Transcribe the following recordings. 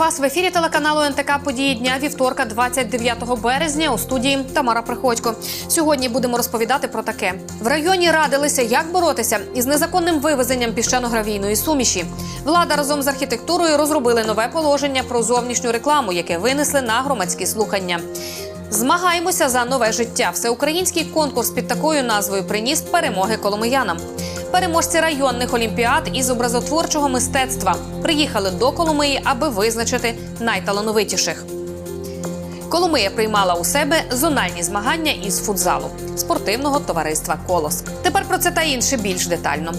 Вас в ефірі телеканалу НТК Події дня вівторка, 29 березня. У студії Тамара Приходько. Сьогодні будемо розповідати про таке: в районі радилися, як боротися із незаконним вивезенням піщано-гравійної суміші. Влада разом з архітектурою розробили нове положення про зовнішню рекламу, яке винесли на громадські слухання. Змагаємося за нове життя. Всеукраїнський конкурс під такою назвою приніс перемоги коломиянам. Переможці районних олімпіад із образотворчого мистецтва приїхали до Коломиї, аби визначити найталановитіших. Коломия приймала у себе зональні змагання із футзалу спортивного товариства Колос. Тепер про це та інше більш детально.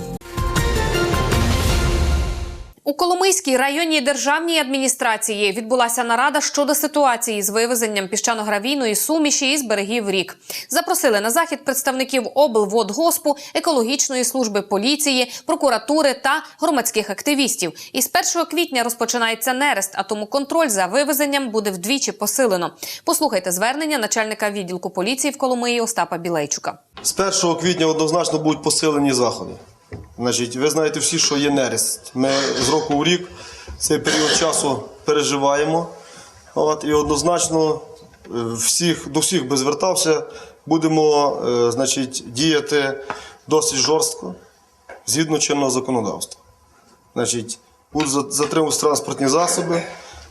У Коломийській районній державній адміністрації відбулася нарада щодо ситуації з вивезенням піщано-гравійної суміші із берегів рік. Запросили на захід представників облводгоспу, екологічної служби поліції, прокуратури та громадських активістів. Із 1 квітня розпочинається нерест, а тому контроль за вивезенням буде вдвічі посилено. Послухайте звернення начальника відділку поліції в Коломиї Остапа Білейчука. З 1 квітня однозначно будуть посилені заходи. Значить, ви знаєте всі, що є нерест. Ми з року в рік цей період часу переживаємо. От, і однозначно е, всіх, до всіх би звертався, будемо е, значить, діяти досить жорстко згідно чинного законодавства. Значить, будуть за- затримуватися транспортні засоби.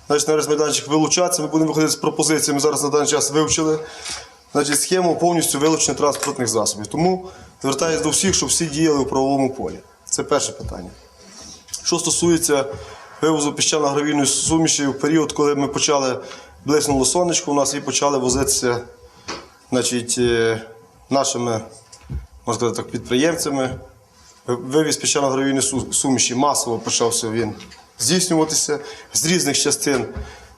Значить, на майданчик вилучатися. Ми будемо виходити з пропозиціями. Зараз на даний час вивчили значить, схему повністю вилучення транспортних засобів. Тому звертаюся до всіх, щоб всі діяли у правовому полі. Це перше питання. Що стосується вивозу піщано-гравійної суміші в період, коли ми почали блиснуло сонечко, у нас і почали возитися значить, е, нашими можна сказати так, підприємцями. Вивіз піщано-гравійної суміші масово почався він здійснюватися з різних частин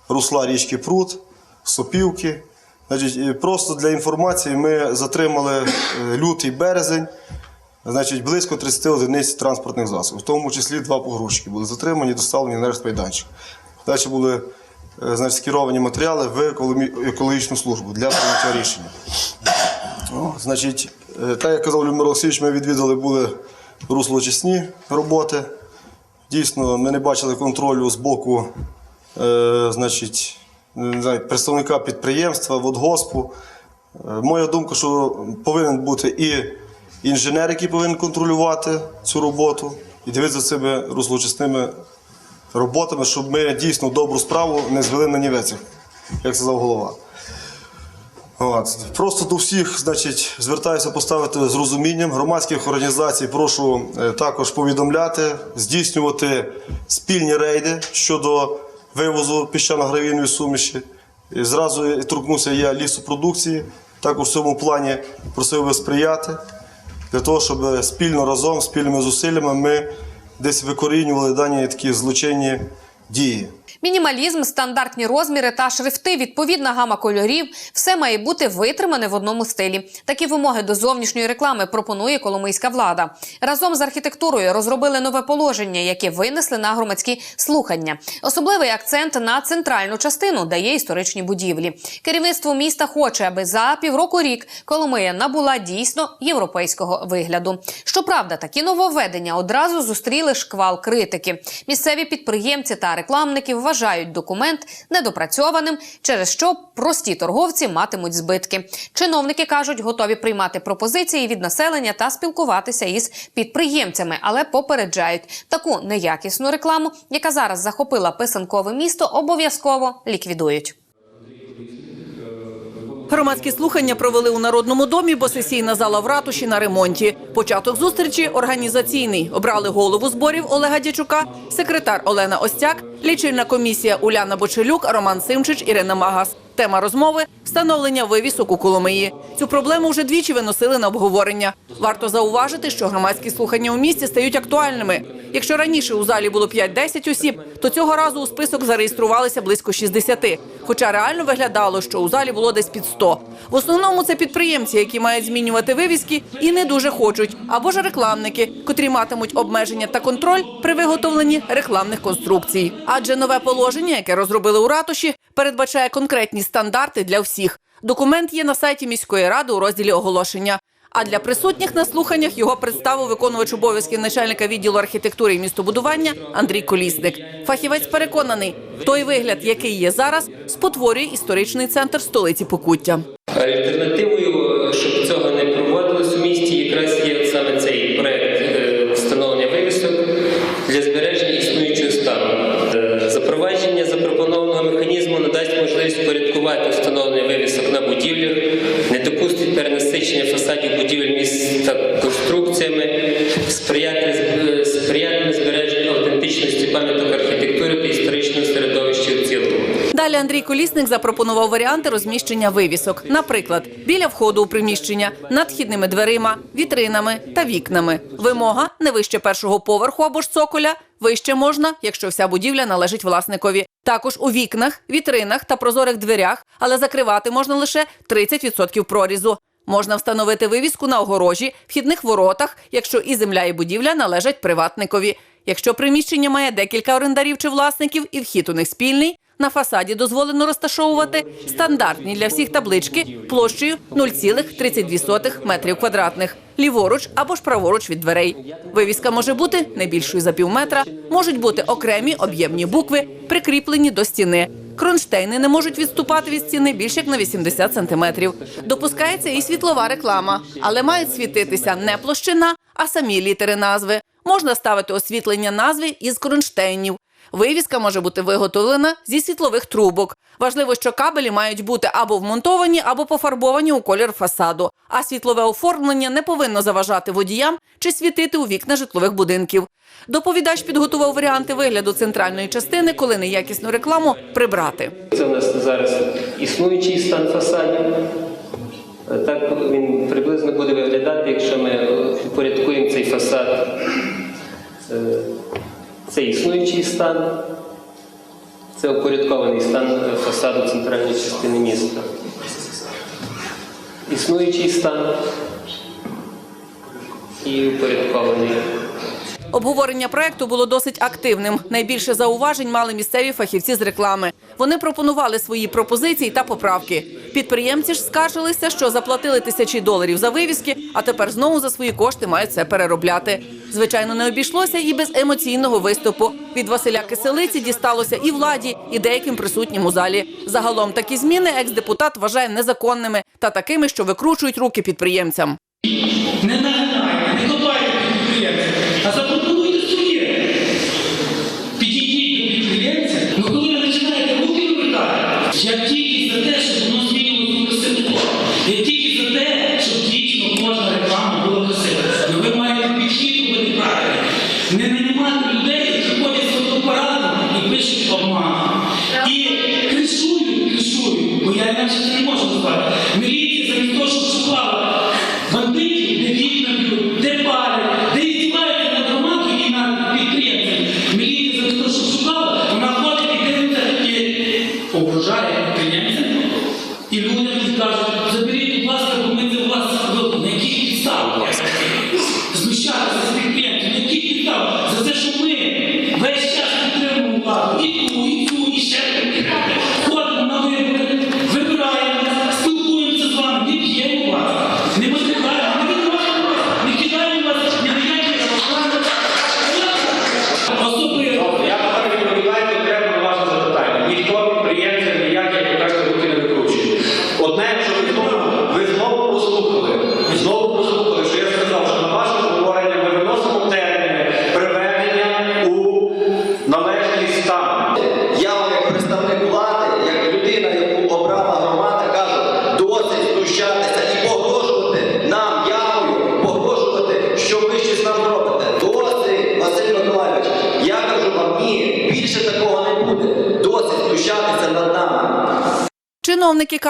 русла річки Прут, Сопівки. Значить, просто для інформації ми затримали е, лютий березень, значить, близько 30 одиниць транспортних засобів, в тому числі два погрузчики були затримані, доставлені на майданчик. Далі були е, значить, скеровані матеріали в екологічну службу для прийняття рішення. Значить, е, так як казав Любомир Олексійович, ми відвідали були руслоочисні роботи. Дійсно, ми не бачили контролю з боку е, значить, представника підприємства, водгоспу. Е, моя думка, що повинен бути і інженер, який повинен контролювати цю роботу, і дивитися за цими руслоочисними роботами, щоб ми дійсно добру справу не звели на нівець, як сказав голова. От. Просто до всіх значить, звертаюся поставити з розумінням. Громадських організацій прошу е, також повідомляти, здійснювати спільні рейди щодо вивозу піщано-гравійної суміші. І зразу торкнувся я лісопродукції. Також в цьому плані просив би сприяти для того, щоб спільно разом, спільними зусиллями ми десь викорінювали дані такі злочинні дії. Мінімалізм, стандартні розміри та шрифти, відповідна гама кольорів все має бути витримане в одному стилі. Такі вимоги до зовнішньої реклами пропонує коломийська влада. Разом з архітектурою розробили нове положення, яке винесли на громадські слухання. Особливий акцент на центральну частину дає історичні будівлі. Керівництво міста хоче, аби за півроку рік Коломия набула дійсно європейського вигляду. Щоправда, такі нововведення одразу зустріли шквал критики. Місцеві підприємці та рекламники вважають документ недопрацьованим, через що прості торговці матимуть збитки. Чиновники кажуть, готові приймати пропозиції від населення та спілкуватися із підприємцями, але попереджають таку неякісну рекламу, яка зараз захопила писанкове місто, обов'язково ліквідують. Громадські слухання провели у Народному домі, бо сесійна зала в ратуші на ремонті. Початок зустрічі організаційний. Обрали голову зборів Олега Дячука, секретар Олена Остяк, лічильна комісія Уляна Бочелюк, Роман Симчич, Ірина Магас. Тема розмови встановлення вивісок у Коломиї. Цю проблему вже двічі виносили на обговорення. Варто зауважити, що громадські слухання у місті стають актуальними. Якщо раніше у залі було 5-10 осіб, то цього разу у список зареєструвалися близько 60. Хоча реально виглядало, що у залі було десь під 100. В основному це підприємці, які мають змінювати вивіски і не дуже хочуть, або ж рекламники, котрі матимуть обмеження та контроль при виготовленні рекламних конструкцій. Адже нове положення, яке розробили у ратуші, передбачає конкретні стандарти для всіх. Документ є на сайті міської ради у розділі оголошення. А для присутніх на слуханнях його представив виконувач обов'язків начальника відділу архітектури і містобудування Андрій Колісник. Фахівець переконаний, той вигляд, який є зараз, спотворює історичний центр столиці Покуття. Альтернативою, щоб цього не проводилось у місті, якраз є Андрій Колісник запропонував варіанти розміщення вивісок, наприклад, біля входу у приміщення, над вхідними дверима, вітринами та вікнами. Вимога не вище першого поверху або ж цоколя. Вище можна, якщо вся будівля належить власникові. Також у вікнах, вітринах та прозорих дверях, але закривати можна лише 30% прорізу. Можна встановити вивіску на огорожі, вхідних воротах, якщо і земля, і будівля належать приватникові. Якщо приміщення має декілька орендарів чи власників і вхід у них спільний, на фасаді дозволено розташовувати стандартні для всіх таблички площею 0,32 метрів квадратних, ліворуч або ж праворуч від дверей. Вивіска може бути не більшою за пів метра, можуть бути окремі об'ємні букви, прикріплені до стіни. Кронштейни не можуть відступати від стіни більше як на 80 сантиметрів. Допускається і світлова реклама, але мають світитися не площина, а самі літери назви. Можна ставити освітлення назви із кронштейнів. Вивіска може бути виготовлена зі світлових трубок. Важливо, що кабелі мають бути або вмонтовані, або пофарбовані у колір фасаду. А світлове оформлення не повинно заважати водіям чи світити у вікна житлових будинків. Доповідач підготував варіанти вигляду центральної частини, коли неякісну рекламу прибрати. Це у нас зараз існуючий стан фасадів. Е, Так він приблизно буде виглядати, якщо ми е, впорядкуємо цей фасад. Це існуючий стан, це упорядкований стан е, фасаду центральної частини міста. Існуючий стан і упорядкований. Обговорення проекту було досить активним. Найбільше зауважень мали місцеві фахівці з реклами. Вони пропонували свої пропозиції та поправки. Підприємці ж скаржилися, що заплатили тисячі доларів за вивіски, а тепер знову за свої кошти мають це переробляти. Звичайно, не обійшлося і без емоційного виступу. Від Василя Киселиці дісталося і владі, і деяким присутнім у залі. Загалом такі зміни екс-депутат вважає незаконними та такими, що викручують руки підприємцям. Не нагинайте, не копайте під підприємця, а я тільки за те, щоб воно змінювало красиву. Я тільки за те, щоб дійсно кожна реклама була красива. Ну ви маєте підхідувати правильно. Не нанімати людей, які ходять з фотоапаратом і пишуть обман. І кришують, кришують, бо я інакше не можу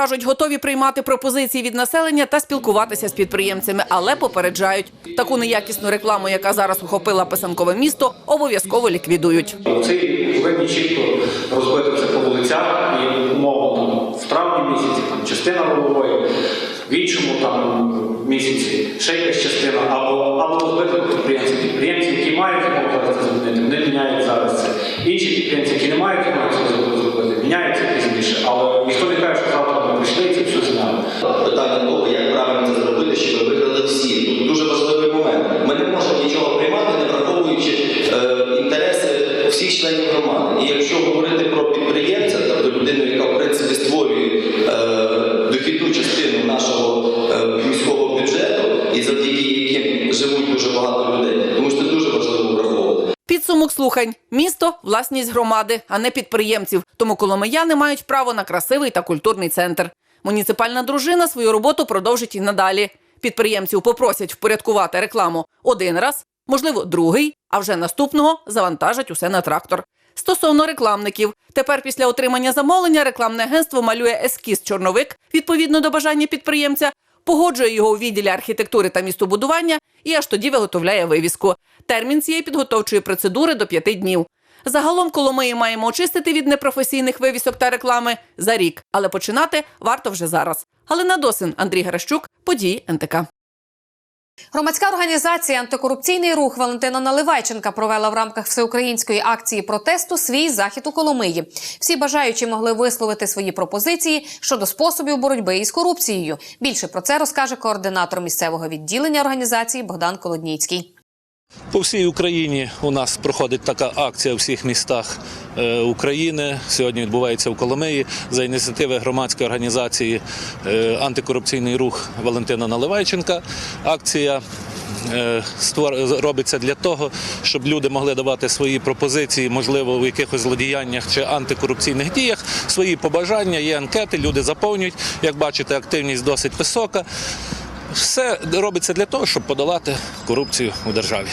кажуть, готові приймати пропозиції від населення та спілкуватися з підприємцями, але попереджають таку неякісну рекламу, яка зараз охопила писанкове місто, обов'язково ліквідують. Це повинні чітко розбити це по вулицях і умовно в травні місяці там частина головою, в іншому там місяці ще якась частина, або, або розбити по підприємців. Підприємці, які мають змогу зараз вони міняють зараз це. Інші підприємці, які не мають питання того, як правильно це зробити, щоб виграли всі. Тут дуже важливий момент. Ми не можемо нічого приймати, не враховуючи е, інтереси всіх членів громади. І якщо говорити про підприємця, тобто людину, яка в принципі створює е, дохідну частину нашого е, міського бюджету, і завдяки яким живуть дуже багато людей, тому що це дуже важливо враховувати. Підсумок слухань місто власність громади, а не підприємців. Тому коломияни мають право на красивий та культурний центр. Муніципальна дружина свою роботу продовжить і надалі. Підприємців попросять впорядкувати рекламу один раз, можливо, другий, а вже наступного завантажать усе на трактор. Стосовно рекламників, тепер після отримання замовлення рекламне агентство малює ескіз чорновик відповідно до бажання підприємця, погоджує його у відділі архітектури та містобудування і аж тоді виготовляє вивіску. Термін цієї підготовчої процедури до п'яти днів. Загалом Коломиї маємо очистити від непрофесійних вивісок та реклами за рік, але починати варто вже зараз. Галина Досин, Андрій Геращук, події НТК. Громадська організація Антикорупційний рух Валентина Наливайченка провела в рамках всеукраїнської акції протесту свій захід у Коломиї. Всі бажаючі могли висловити свої пропозиції щодо способів боротьби із корупцією. Більше про це розкаже координатор місцевого відділення організації Богдан Колодніцький. По всій Україні у нас проходить така акція у всіх містах е, України. Сьогодні відбувається в Коломиї за ініціативи громадської організації е, Антикорупційний рух Валентина Наливайченка. Акція е, робиться для того, щоб люди могли давати свої пропозиції, можливо, у якихось злодіяннях чи антикорупційних діях, свої побажання. Є анкети, люди заповнюють. Як бачите, активність досить висока. Все робиться для того, щоб подолати корупцію у державі.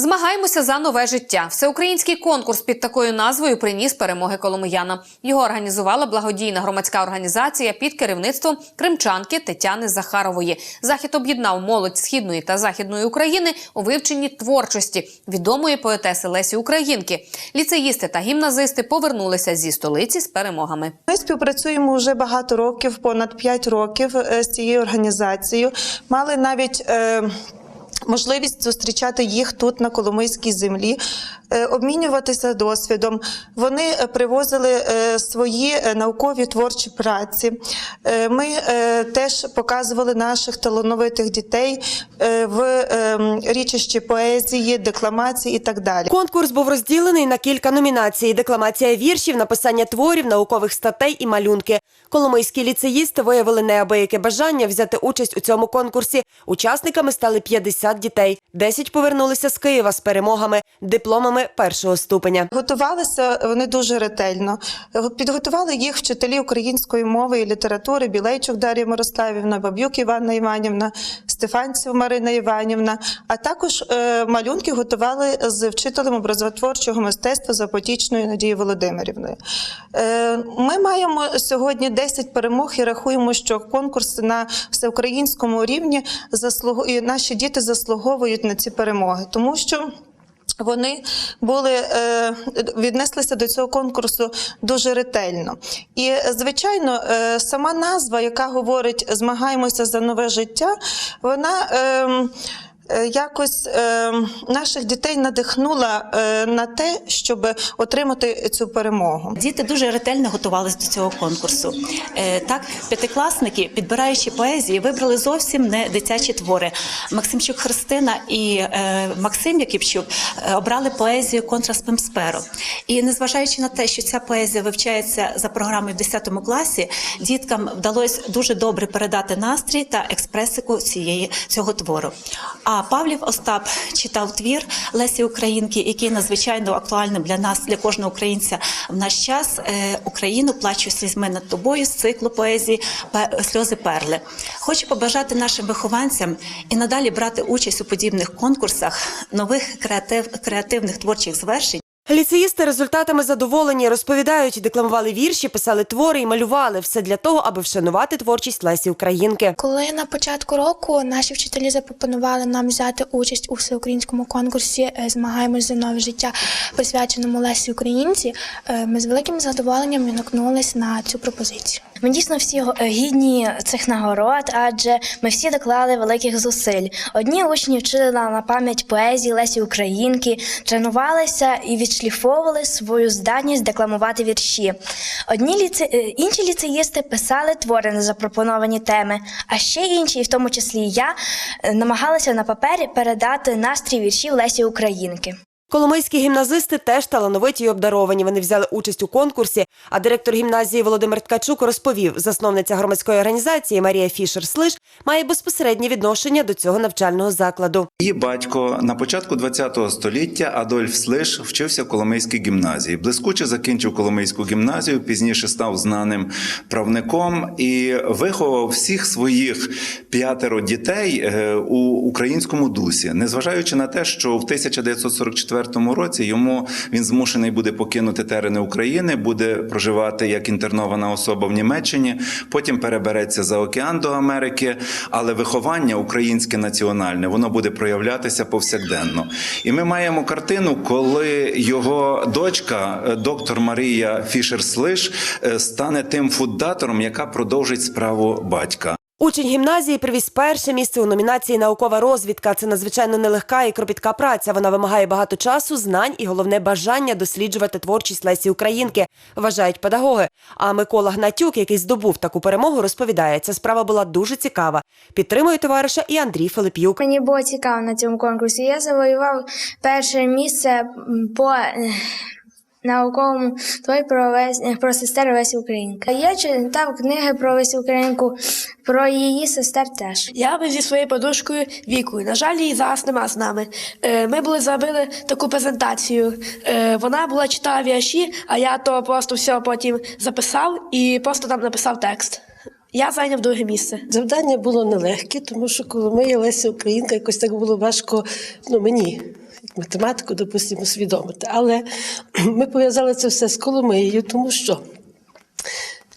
Змагаємося за нове життя. Всеукраїнський конкурс під такою назвою приніс перемоги Коломияна. Його організувала благодійна громадська організація під керівництвом кримчанки Тетяни Захарової. Захід об'єднав молодь східної та західної України у вивченні творчості відомої поетеси Лесі Українки. Ліцеїсти та гімназисти повернулися зі столиці з перемогами. Ми співпрацюємо вже багато років, понад 5 років е, з цією організацією. Мали навіть е, можливість зустрічати їх тут на Коломийській землі, е, обмінюватися досвідом. Вони е, привозили е, свої наукові творчі праці. Ми теж показували наших талановитих дітей в е, річищі поезії, декламації і так далі. Конкурс був розділений на кілька номінацій: декламація віршів, написання творів, наукових статей і малюнки. Коломийські ліцеїсти виявили неабияке бажання взяти участь у цьому конкурсі. Учасниками стали 50 дітей. 10 повернулися з Києва з перемогами, дипломами першого ступеня. Готувалися вони дуже ретельно. Підготували їх вчителі української мови і літератури Білейчук Дар'я Мирославівна, Баб'юк Іванна Іванівна, Стефанців Марина Іванівна. А також е, малюнки готували з вчителем образотворчого мистецтва Запотічною Надією Володимирівною. Е, ми маємо сьогодні 10 перемог і рахуємо, що конкурс на всеукраїнському рівні заслугу... наші діти заслуговують на ці перемоги, тому що. Вони були е, віднеслися до цього конкурсу дуже ретельно. І е, звичайно, е, сама назва, яка говорить змагаємося за нове життя, вона. Е, Якось е, наших дітей надихнула е, на те, щоб отримати цю перемогу. Діти дуже ретельно готувалися до цього конкурсу. Так, п'ятикласники, підбираючи поезії, вибрали зовсім не дитячі твори. Максимчук Христина і Максим Яківчук обрали поезію «Контраст Пемсперо». І незважаючи на те, що ця поезія вивчається за програмою в 10 класі, діткам вдалося дуже добре передати настрій та експресику цієї цього твору. А Павлів Остап читав твір Лесі Українки, який надзвичайно актуальним для нас, для кожного українця в наш час. Е, Україну плачу слізьми над тобою з циклу поезії Сльози перли. Хочу побажати нашим вихованцям і надалі брати участь у подібних конкурсах нових креатив, креативних творчих звершень. Ліцеїсти результатами задоволені розповідають, декламували вірші, писали твори і малювали все для того, аби вшанувати творчість Лесі Українки. Коли на початку року наші вчителі запропонували нам взяти участь у всеукраїнському конкурсі е, Змагаємось за нове життя, присвяченому Лесі Українці, е, ми з великим задоволенням відгукнулись на цю пропозицію. Ми дійсно всі е, гідні цих нагород, адже ми всі доклали великих зусиль. Одні учні вчили на пам'ять поезії Лесі Українки, тренувалися і відшліфовували свою здатність декламувати вірші. Одні ліце... е, інші ліцеїсти писали твори на запропоновані теми, а ще інші, і в тому числі я, е, намагалися на папері передати настрій віршів Лесі Українки. Коломийські гімназисти теж талановиті й обдаровані. Вони взяли участь у конкурсі. А директор гімназії Володимир Ткачук розповів, засновниця громадської організації Марія Фішер Слиш має безпосереднє відношення до цього навчального закладу. Її батько на початку ХХ століття Адольф Слиш вчився в Коломийській гімназії. Блискуче закінчив Коломийську гімназію, пізніше став знаним правником і виховав всіх своїх п'ятеро дітей е, у українському дусі, незважаючи на те, що в 1944 році йому він змушений буде покинути терени України, буде проживати як інтернована особа в Німеччині, потім перебереться за океан до Америки, але виховання українське національне воно буде проявлятися повсякденно. І ми маємо картину, коли його дочка, е, доктор Марія Фішер-Слиш, е, стане тим фундатором, яка продовжить справу батька. Учень гімназії привіз перше місце у номінації Наукова розвідка. Це надзвичайно нелегка і кропітка праця. Вона вимагає багато часу, знань і головне бажання досліджувати творчість Лесі Українки, вважають педагоги. А Микола Гнатюк, який здобув таку перемогу, розповідає, ця справа була дуже цікава. Підтримує товариша і Андрій Филип'юк. Мені було цікаво на цьому конкурсі. Я завоював перше місце по науковому творі про, Лесь- е, про сестер Лесі Українки. Я читав книги про Лесі Українку, про її сестер теж. Я був зі своєю подружкою Вікою. На жаль, її зараз нема з нами. Е, Ми були зробили таку презентацію. Е, Вона була читала вірші, а я то просто все потім записав і просто там написав текст. Я зайняв друге місце. Завдання було нелегке, тому що коли ми Леся Українка, якось так було важко ну, мені, математику, допустимо, усвідомити. Але ми пов'язали це все з Коломиєю, тому що.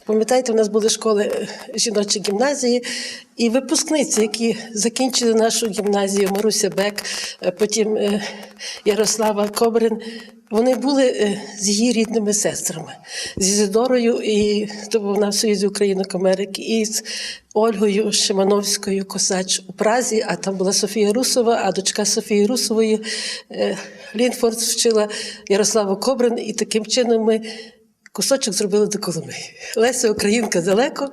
Пам'ятаєте, у нас були школи е, жіночі гімназії, і випускниці, які закінчили нашу гімназію, Маруся Бек, е, потім е, Ярослава Кобрин, вони були е, з її рідними сестрами, з Ізидорою, і то вона в Союзі Українок Америки, і з Ольгою Шимановською Косач у Празі, а там була Софія Русова, а дочка Софії Русової е, Лінфорд вчила Ярославу Кобрин, і таким чином ми кусочок зробили до Коломиї. Леся Українка далеко,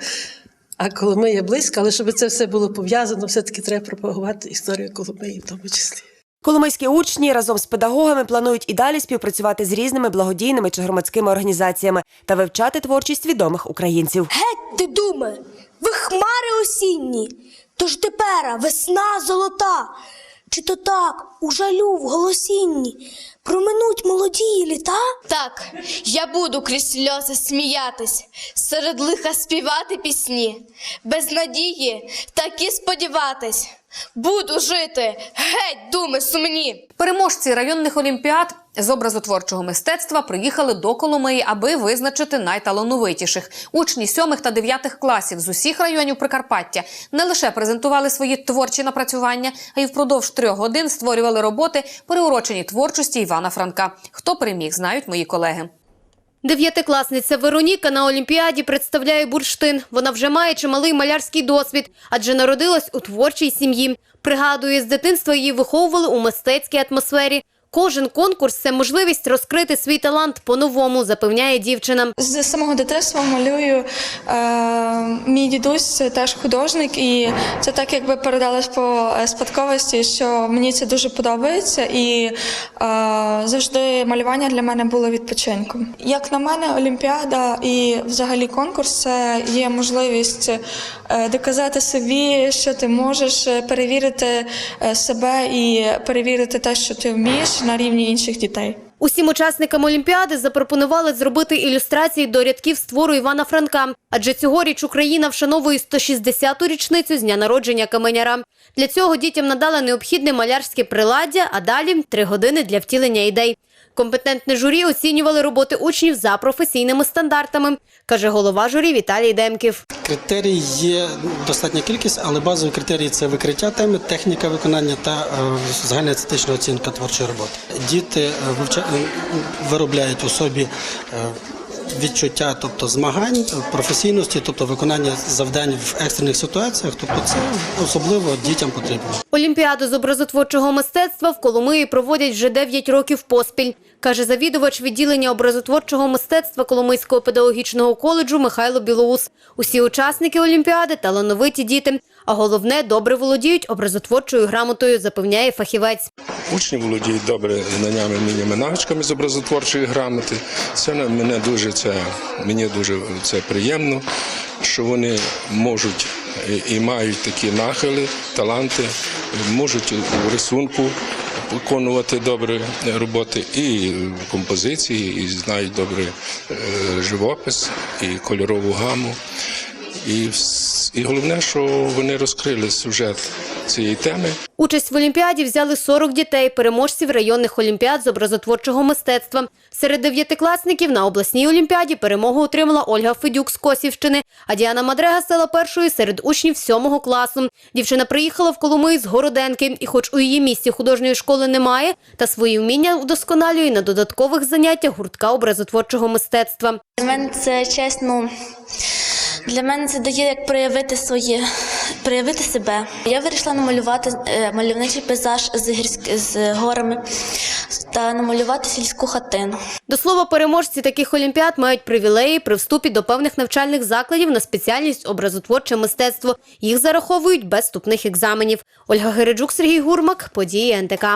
а Коломия близько, але щоб це все було пов'язано, все-таки треба пропагувати історію Коломиї в тому числі. Коломийські учні разом з педагогами планують і далі співпрацювати з різними благодійними чи громадськими організаціями та вивчати творчість відомих українців. Геть ти думе, ви хмари осінні, тож тепер весна золота. Чи то так у жалю в голосінні проминуть молоді літа? Так, я буду крізь сльози сміятись, серед лиха співати пісні, без надії так і сподіватись. Буду жити, геть думи сумні. Переможці районних олімпіад з образотворчого мистецтва приїхали до Коломиї, аби визначити найталановитіших. Учні сьомих та дев'ятих класів з усіх районів Прикарпаття не лише презентували свої творчі напрацювання, а й впродовж трьох годин створювали роботи, приурочені творчості Івана Франка. Хто переміг, знають мої колеги. Дев'ятикласниця Вероніка на Олімпіаді представляє бурштин. Вона вже має чималий малярський досвід, адже народилась у творчій сім'ї. Пригадує, з дитинства її виховували у мистецькій атмосфері. Кожен конкурс це можливість розкрити свій талант по-новому, запевняє дівчина. З самого дитинства малюю. Е, мій дідусь теж художник, і це так якби передалось по е, спадковості, що мені це дуже подобається, і е, завжди малювання для мене було відпочинком. Як на мене, Олімпіада і взагалі конкурс це є можливість доказати собі, що ти можеш перевірити себе і перевірити те, що ти вмієш на рівні інших дітей. Усім учасникам Олімпіади запропонували зробити ілюстрації до рядків з твору Івана Франка. Адже цьогоріч Україна вшановує 160-ту річницю з дня народження каменяра. Для цього дітям надали необхідне малярське приладдя, а далі три години для втілення ідей. Компетентне журі оцінювали роботи учнів за професійними стандартами, каже голова журі Віталій Демків. Критерій є достатня кількість, але базові критерії це викриття теми, техніка виконання та е, загальна естетична оцінка творчої роботи. Діти е, е, виробляють у собі відчуття, тобто змагань, професійності, тобто виконання завдань в екстрених ситуаціях. Тобто це особливо дітям потрібно. Олімпіаду з образотворчого мистецтва в Коломиї проводять вже 9 років поспіль, каже завідувач відділення образотворчого мистецтва Коломийського педагогічного коледжу Михайло Білоус. Усі учасники Олімпіади талановиті діти. А головне, добре володіють образотворчою грамотою, запевняє фахівець. Учні володіють добре знаннями, вміннями, навичками з образотворчої грамоти. Це мене дуже це мені дуже це приємно, що вони можуть і, мають такі нахили, таланти, можуть у рисунку виконувати добре роботи і композиції, і знають добре е, живопис і кольорову гаму. І, і головне, що вони розкрили сюжет цієї теми. Участь в Олімпіаді взяли 40 дітей, переможців районних олімпіад з образотворчого мистецтва. Серед дев'ятикласників на обласній олімпіаді перемогу отримала Ольга Федюк з Косівщини, а Діана Мадрега стала першою серед учнів сьомого класу. Дівчина приїхала в Коломий з Городенки, і хоч у її місті художньої школи немає, та свої вміння вдосконалює на додаткових заняттях гуртка образотворчого мистецтва. Для мене це чесно. Для мене це дає як проявити своє, проявити себе. Я вирішила намалювати е, мальовничий пейзаж з, гірськ... з горами та намалювати сільську хатину. До слова, переможці таких олімпіад мають привілеї при вступі до певних навчальних закладів на спеціальність образотворче мистецтво. Їх зараховують без вступних екзаменів. Ольга Гереджук, Сергій Гурмак, події НТК.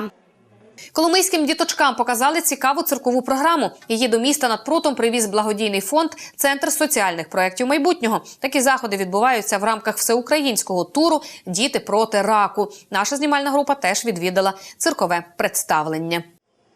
Коломийським діточкам показали цікаву циркову програму. Її до міста над прутом привіз благодійний фонд Центр соціальних проєктів майбутнього. Такі заходи відбуваються в рамках всеукраїнського туру Діти проти раку. Наша знімальна група теж відвідала циркове представлення.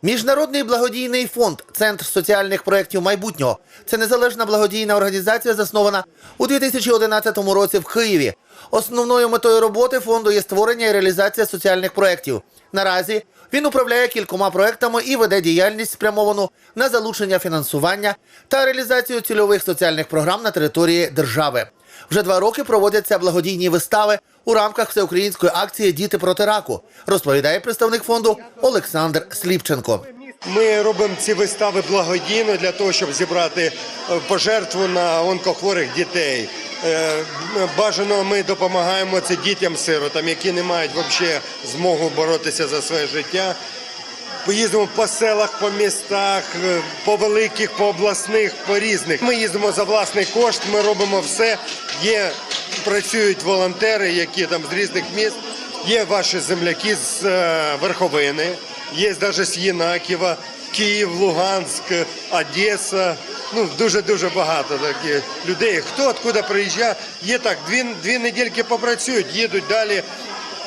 Міжнародний благодійний фонд Центр соціальних проєктів майбутнього це незалежна благодійна організація, заснована у 2011 році в Києві. Основною метою роботи фонду є створення і реалізація соціальних проєктів. Наразі він управляє кількома проектами і веде діяльність спрямовану на залучення фінансування та реалізацію цільових соціальних програм на території держави. Вже два роки проводяться благодійні вистави у рамках всеукраїнської акції Діти проти раку, розповідає представник фонду Олександр Сліпченко. Ми робимо ці вистави благодійно для того, щоб зібрати е, пожертву на онкохворих дітей. Е, Бажано ми допомагаємо це дітям-сиротам, які не мають взагалі змогу боротися за своє життя. Поїздимо по селах, по містах, е, по великих, по обласних, по різних. Ми їздимо за власний кошт, ми робимо все. Є працюють волонтери, які там з різних міст. Є ваші земляки з Верховини, є навіть з Єнаківа, Київ, Луганськ, Одеса. Ну дуже дуже багато таких людей. Хто откуда приїжджає? Є так, дві, дві недільки попрацюють, їдуть далі.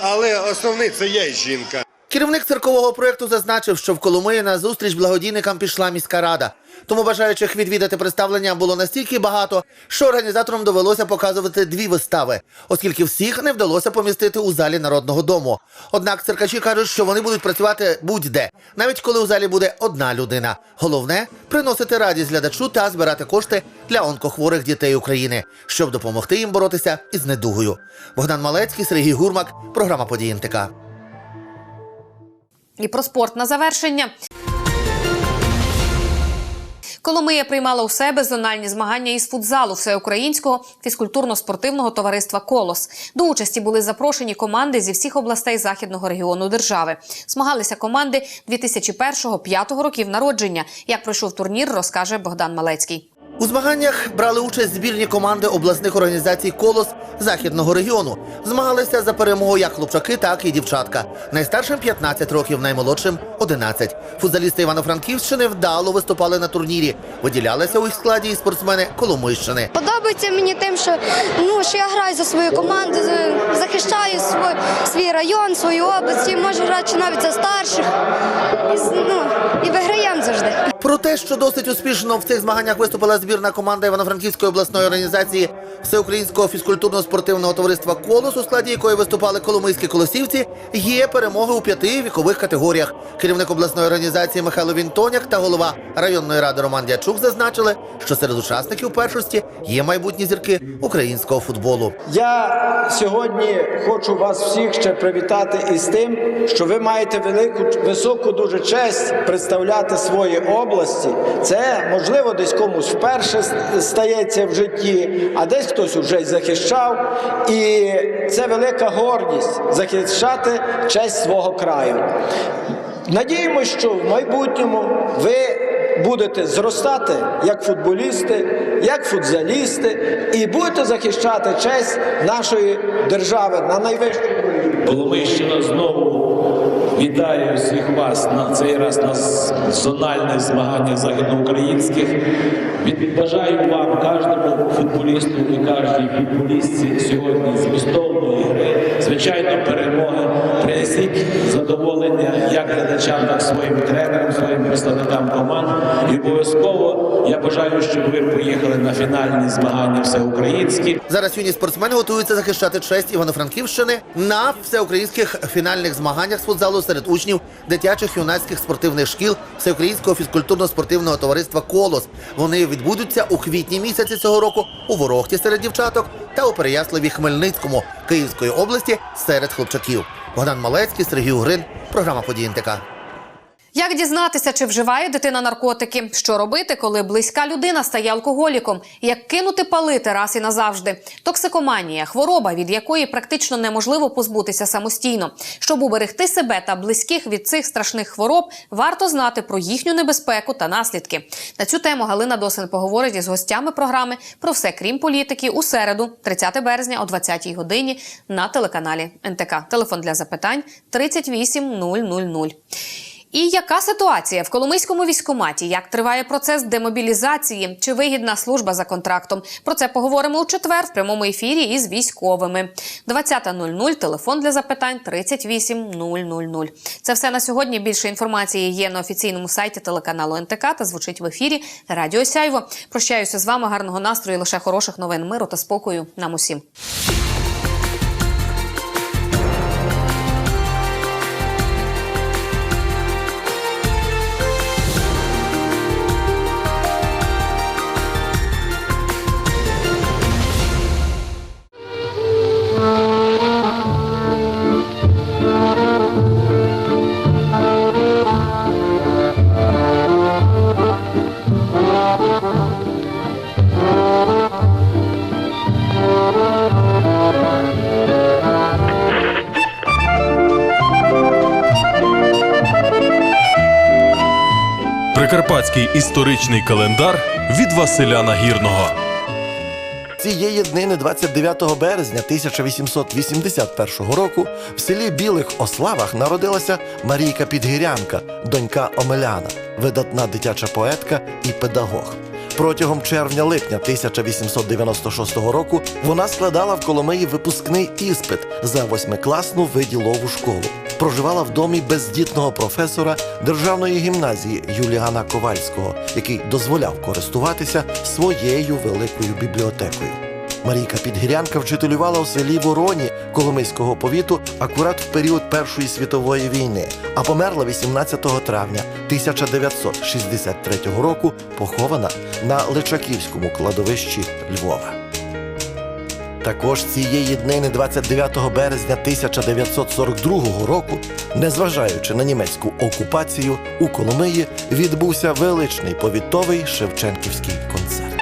Але основний це я і жінка. Керівник церкового проєкту зазначив, що в Коломиї на зустріч благодійникам пішла міська рада. Тому бажаючих відвідати представлення було настільки багато, що організаторам довелося показувати дві вистави, оскільки всіх не вдалося помістити у залі народного дому. Однак циркачі кажуть, що вони будуть працювати будь-де, навіть коли у залі буде одна людина. Головне приносити радість глядачу та збирати кошти для онкохворих дітей України, щоб допомогти їм боротися із недугою. Богдан Малецький, Сергій Гурмак, програма «Події НТК». І про спорт на завершення. Коломия приймала у себе зональні змагання із футзалу всеукраїнського фізкультурно-спортивного товариства Колос. До участі були запрошені команди зі всіх областей західного регіону держави. Змагалися команди 2001-2005 років народження. Як пройшов турнір, розкаже Богдан Малецький. У змаганнях брали участь збірні команди обласних організацій Колос західного регіону. Змагалися за перемогу як хлопчаки, так і дівчатка. Найстаршим 15 років, наймолодшим 11. Футзалісти Івано-Франківщини вдало виступали на турнірі. Виділялися у їх складі і спортсмени Коломийщини. Подобається мені тим, що ну що я граю за свою команду, захищаю свій, свій район, свою область, можу грати навіть за старших. І, ну, і виграємо завжди. Те, що досить успішно в цих змаганнях виступила збірна команда Івано-Франківської обласної організації Всеукраїнського фізкультурно-спортивного товариства Колос, у складі якої виступали коломийські колосівці, є перемоги у п'яти вікових категоріях. Керівник обласної організації Михайло Вінтоняк та голова районної ради Роман Дячук зазначили, що серед учасників першості є майбутні зірки українського футболу. Я сьогодні хочу вас всіх ще привітати із тим, що ви маєте велику високу дуже честь представляти свої області. Це можливо десь комусь вперше стається в житті, а десь хтось вже й захищав. І це велика гордість захищати честь свого краю. Надіємося, що в майбутньому ви будете зростати як футболісти, як футзалісти, і будете захищати честь нашої держави на найвищому рівні. Коломийщина знову вітає всіх вас на цей раз на зональних змаганнях західноукраїнських. Бажаю вам, кожному футболісту і кожній футболістці сьогодні змістовної гри, звичайно, перемоги. Принесіть задоволення як глядачам, так своїм тренерам, своїм представникам команд. І обов'язково я бажаю, щоб ви поїхали на фінальні змагання всеукраїнські. Зараз юні спортсмени готуються захищати честь Івано-Франківщини на всеукраїнських фінальних змаганнях з футзалу серед учнів дитячих юнацьких спортивних шкіл Всеукраїнського фізкультурно-спортивного товариства Колос. Вони відбудуться у квітні місяці цього року у Ворохті серед дівчаток та у Переяславі Хмельницькому Київської області серед хлопчаків. Богдан Малецький, Сергій Угрин, програма «Події НТК». Як дізнатися, чи вживає дитина наркотики? Що робити, коли близька людина стає алкоголіком? Як кинути палити раз і назавжди? Токсикоманія хвороба, від якої практично неможливо позбутися самостійно. Щоб уберегти себе та близьких від цих страшних хвороб, варто знати про їхню небезпеку та наслідки. На цю тему Галина Досин поговорить із гостями програми про все крім політики у середу, 30 березня о 20 годині на телеканалі НТК. Телефон для запитань 38 000. І яка ситуація в Коломийському військкоматі? Як триває процес демобілізації? Чи вигідна служба за контрактом? Про це поговоримо у четвер в прямому ефірі із військовими. 20.00, телефон для запитань 38 000. Це все на сьогодні. Більше інформації є на офіційному сайті телеканалу НТК та звучить в ефірі Радіо Сяйво. Прощаюся з вами. Гарного настрою, лише хороших новин, миру та спокою нам усім. Прикарпатський історичний календар від Василя Нагірного. Цієї днини 29 березня 1881 року в селі Білих Ославах народилася Марійка Підгірянка, донька Омеляна, видатна дитяча поетка і педагог. Протягом червня-липня 1896 року вона складала в Коломиї випускний іспит за восьмикласну виділову школу. Проживала в домі бездітного професора державної гімназії Юліана Ковальського, який дозволяв користуватися своєю великою бібліотекою. Марійка Підгірянка вчителювала у селі Вороні Коломийського повіту акурат в період Першої світової війни, а померла 18 травня 1963 року, похована на Личаківському кладовищі Львова. Також цієї днини, 29 березня 1942 року, незважаючи на німецьку окупацію, у Коломиї відбувся величний повітовий Шевченківський концерт.